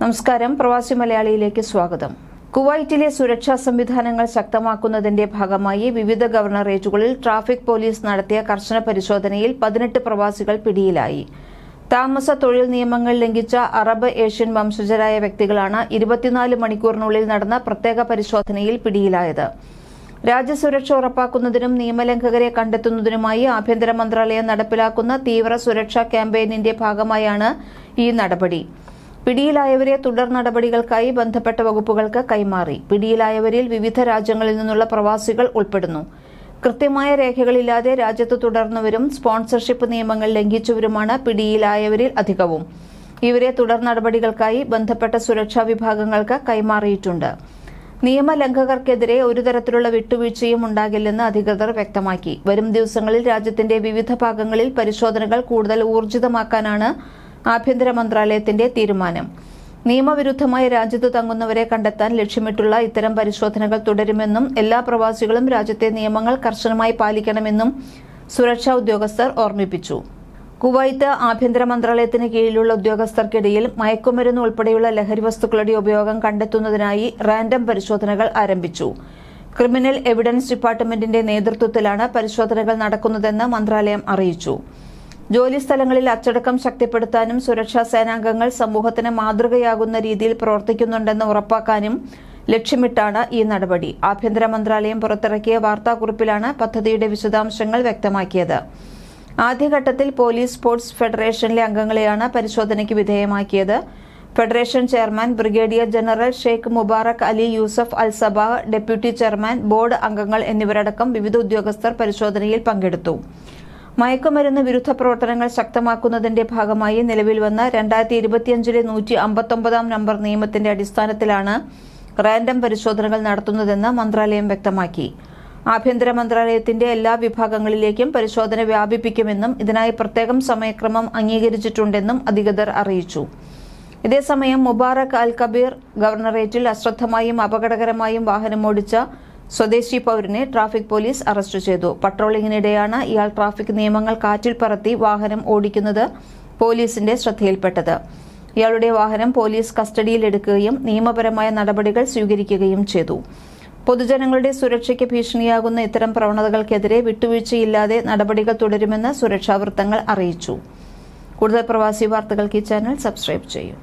നമസ്കാരം. പ്രവാസി മലയാളിയിലേക്ക് സ്വാഗതം. കുവൈറ്റിലെ സുരക്ഷാ സംവിധാനങ്ങൾ ശക്തമാക്കുന്നതിന്റെ ഭാഗമായി വിവിധ ഗവർണറേറ്റുകളിൽ ട്രാഫിക് പോലീസ് നടത്തിയ കർശന പരിശോധനയിൽ പതിനെട്ട് പ്രവാസികൾ പിടിയിലായി. താമസ തൊഴിൽ നിയമങ്ങൾ ലംഘിച്ച അറബ് ഏഷ്യൻ വംശജരായ വ്യക്തികളാണ് ഇരുപത്തിനാല് മണിക്കൂറിനുള്ളിൽ നടന്ന പ്രത്യേക പരിശോധനയിൽ പിടിയിലായത്. രാജ്യസുരക്ഷ ഉറപ്പാക്കുന്നതിനും നിയമലംഘകരെ കണ്ടെത്തുന്നതിനുമായി ആഭ്യന്തര മന്ത്രാലയം നടപ്പിലാക്കുന്ന തീവ്ര സുരക്ഷാ ക്യാമ്പയിനിന്റെ ഭാഗമായാണ് ഈ നടപടി. പിടിയിലായവരെ തുടർ നടപടികൾക്കായി ബന്ധപ്പെട്ട വകുപ്പുകൾക്ക് കൈമാറി. പിടിയിലായവരിൽ വിവിധ രാജ്യങ്ങളിൽ നിന്നുള്ള പ്രവാസികൾ ഉൾപ്പെടുന്നു. കൃത്യമായ രേഖകളില്ലാതെ രാജ്യത്ത് തുടർന്നവരും സ്പോൺസർഷിപ്പ് നിയമങ്ങൾ ലംഘിച്ചവരുമാണ് പിടിയിലായവരിൽ അധികവും. ഇവരെ തുടർ നടപടികൾക്കായി ബന്ധപ്പെട്ട സുരക്ഷാ വിഭാഗങ്ങൾക്ക് കൈമാറിയിട്ടുണ്ട്. നിയമലംഘകർക്കെതിരെ ഒരു തരത്തിലുള്ള വിട്ടുവീഴ്ചയും ഉണ്ടാകില്ലെന്ന് അധികൃതർ വ്യക്തമാക്കി. വരും ദിവസങ്ങളിൽ രാജ്യത്തിന്റെ വിവിധ ഭാഗങ്ങളിൽ പരിശോധനകൾ കൂടുതൽ ഊർജിതമാക്കാനാണ് ആഭ്യന്തര മന്ത്രാലയത്തിന്റെ തീരുമാനം. നിയമവിരുദ്ധമായി രാജ്യത്ത് തങ്ങുന്നവരെ കണ്ടെത്താൻ ലക്ഷ്യമിട്ടുള്ള ഇത്തരം പരിശോധനകൾ തുടരുമെന്നും എല്ലാ പ്രവാസികളും രാജ്യത്തെ നിയമങ്ങൾ കർശനമായി പാലിക്കണമെന്നും സുരക്ഷാ ഉദ്യോഗസ്ഥർ ഓർമ്മിപ്പിച്ചു. കുവൈത്ത് ആഭ്യന്തര മന്ത്രാലയത്തിന് കീഴിലുള്ള ഉദ്യോഗസ്ഥർക്കിടയിൽ മയക്കുമരുന്ന് ഉൾപ്പെടെയുള്ള ലഹരി വസ്തുക്കളുടെ ഉപയോഗം കണ്ടെത്തുന്നതിനായി റാൻഡം പരിശോധനകൾ ആരംഭിച്ചു. ക്രിമിനൽ എവിഡൻസ് ഡിപ്പാർട്ട്മെന്റിന്റെ നേതൃത്വത്തിലാണ് പരിശോധനകൾ നടക്കുന്നതെന്ന് മന്ത്രാലയം അറിയിച്ചു. ജോലിസ്ഥലങ്ങളിൽ അച്ചടക്കം ശക്തിപ്പെടുത്താനും സുരക്ഷാ സേനാംഗങ്ങൾ സമൂഹത്തിന് മാതൃകയാകുന്ന രീതിയിൽ പ്രവർത്തിക്കുന്നുണ്ടെന്ന് ഉറപ്പാക്കാനും ലക്ഷ്യമിട്ടാണ് ഈ നടപടി. ആഭ്യന്തര മന്ത്രാലയം പുറത്തിറക്കിയ വാർത്താക്കുറിപ്പിലാണ് പദ്ധതിയുടെ വിശദാംശങ്ങൾ വ്യക്തമാക്കിയത്. ആദ്യഘട്ടത്തിൽ പോലീസ് സ്പോർട്സ് ഫെഡറേഷനിലെ അംഗങ്ങളെയാണ് പരിശോധനയ്ക്ക് വിധേയമാക്കിയത്. Federation chairman brigadier general Sheikh Mubarak Ali Yousef Al Sabah deputy chairman board അംഗങ്ങൾ എന്നിവരടക്കം വിവിധ ഉദ്യോഗസ്ഥർ പരിശോധനയിൽ പങ്കെടുത്തു. മയക്കുമരുന്ന് വിരുദ്ധ പ്രവർത്തനങ്ങൾ ശക്തമാക്കുന്നതിന്റെ ഭാഗമായി നിലവിൽ വന്ന രണ്ടായിരത്തി ഇരുപത്തിയഞ്ചിലെ നൂറ്റി അമ്പത്തൊമ്പതാം നമ്പർ നിയമത്തിന്റെ അടിസ്ഥാനത്തിലാണ് റാൻഡം പരിശോധനകൾ നടത്തുന്നതെന്ന് മന്ത്രാലയം വ്യക്തമാക്കി. ആഭ്യന്തര മന്ത്രാലയത്തിന്റെ എല്ലാ വിഭാഗങ്ങളിലേക്കും പരിശോധന വ്യാപിപ്പിക്കുമെന്നും ഇതിനായി പ്രത്യേകം സമയക്രമം അംഗീകരിച്ചിട്ടുണ്ടെന്നും അധികൃതർ അറിയിച്ചു. ഇതേസമയം മുബാറക് അൽ കബീർ ഗവർണറേറ്റിൽ അശ്രദ്ധമായും അപകടകരമായും വാഹനമോടിച്ച സ്വദേശി പൌരനെ ട്രാഫിക് പോലീസ് അറസ്റ്റ് ചെയ്തു. പട്രോളിംഗിനിടെയാണ് ഇയാൾ ട്രാഫിക് നിയമങ്ങൾ കാറ്റിൽ പറത്തി വാഹനം ഓടിക്കുന്നത് പോലീസിന്റെ ശ്രദ്ധയിൽപ്പെട്ടത്. ഇയാളുടെ വാഹനം പോലീസ് കസ്റ്റഡിയിലെടുക്കുകയും നിയമപരമായ നടപടികൾ സ്വീകരിക്കുകയും ചെയ്തു. പൊതുജനങ്ങളുടെ സുരക്ഷയ്ക്ക് ഭീഷണിയാകുന്ന ഇത്തരം പ്രവണതകൾക്കെതിരെ വിട്ടുവീഴ്ചയില്ലാതെ നടപടികൾ തുടരുമെന്ന് സുരക്ഷാ വൃത്തങ്ങൾ അറിയിച്ചു. കൂടുതൽ പ്രവാസി വാർത്തകൾക്ക് ഈ ചാനൽ സബ്സ്ക്രൈബ് ചെയ്യൂ.